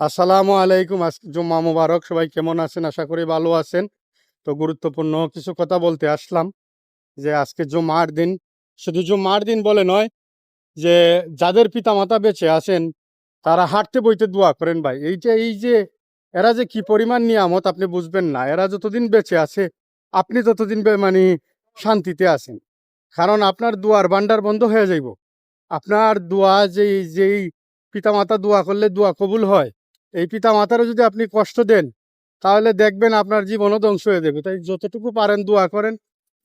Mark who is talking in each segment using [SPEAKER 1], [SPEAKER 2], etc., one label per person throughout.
[SPEAKER 1] আসসালামু আলাইকুম। আজকে জুম্মা মুবারক। সবাই কেমন আছেন? আশা করি ভালো আছেন। তো গুরুত্বপূর্ণ কিছু কথা বলতে আসলাম যে আজকে জুম্মার দিন। শুধু জুম্মার দিন বলে নয় যে যাদের পিতামাতা বেঁচে আছেন, তারা হাঁটতে বইতে দোয়া করেন ভাই। এই যে এই যে, এরা যে কি পরিমাণ নিয়ামত আপনি বুঝবেন না। এরা যতদিন বেঁচে আছে, আপনি ততদিন মানে শান্তিতে আছেন। কারণ আপনার দুয়ার ভান্ডার বন্ধ হয়ে যাইব। আপনার দোয়া যেই যেই পিতামাতা দোয়া করলে দোয়া কবুল হয় এই পিতা মাতারও যদি আপনি কষ্ট দেন, তাহলে দেখবেন আপনার জীবনও ধ্বংস হয়ে যাবে। তাই যতটুকু পারেন দোয়া করেন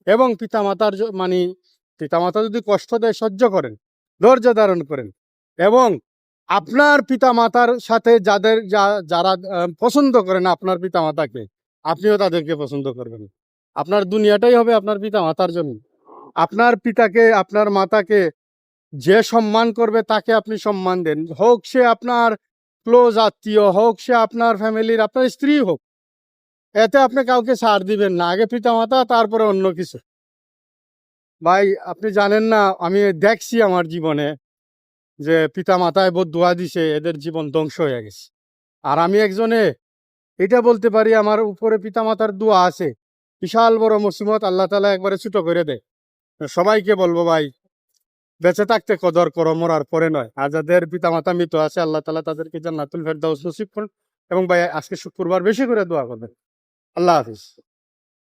[SPEAKER 1] এবং পিতা মাতার মানে পিতা মাতা যদি কষ্ট দেয়, সহ্য করেন, ধৈর্য ধারণ করেন এবং আপনার পিতা মাতার সাথে যাদের, যা- যারা পছন্দ করেন আপনার পিতা মাতাকে আপনিও তাদেরকে পছন্দ করবেন। আপনার দুনিয়াটাই হবে আপনার পিতা মাতার জন্য। আপনার পিতাকে, আপনার মাতাকে যে সম্মান করবে, তাকে আপনি সম্মান দেন। হোক সে আপনার ক্লোজ আত্মীয় হোক, সে আপনার ফ্যামিলির, আপনার স্ত্রী হোক, এতে আপনি কাউকে ছাড় দিবেন না। আগে পিতামাতা, তারপরে অন্য কিছু। ভাই, আপনি জানেন না, আমি দেখছি আমার জীবনে যে পিতা মাতায় বোধ দোয়া দিছে, এদের জীবন ধ্বংস হয়ে গেছে। আর আমি একজনে, এটা বলতে পারি, আমার উপরে পিতা মাতার দোয়া আছে। বিশাল বড় মুসিবত, আল্লাহ তালা একবারে ছোট করে দেয় সবাইকে বলব ভাই বেঁচে থাকতে কদর করো, মরার পরে নয়। আর যাদের পিতা মাতা মৃত আছে, আল্লাহ তালা তাদেরকে জান্নাতুল ফেরদাউস নসিব করুন। এবং ভাই, আজকে শুক্রবার বেশি করে দোয়া করবেন। আল্লাহ হাফিজ।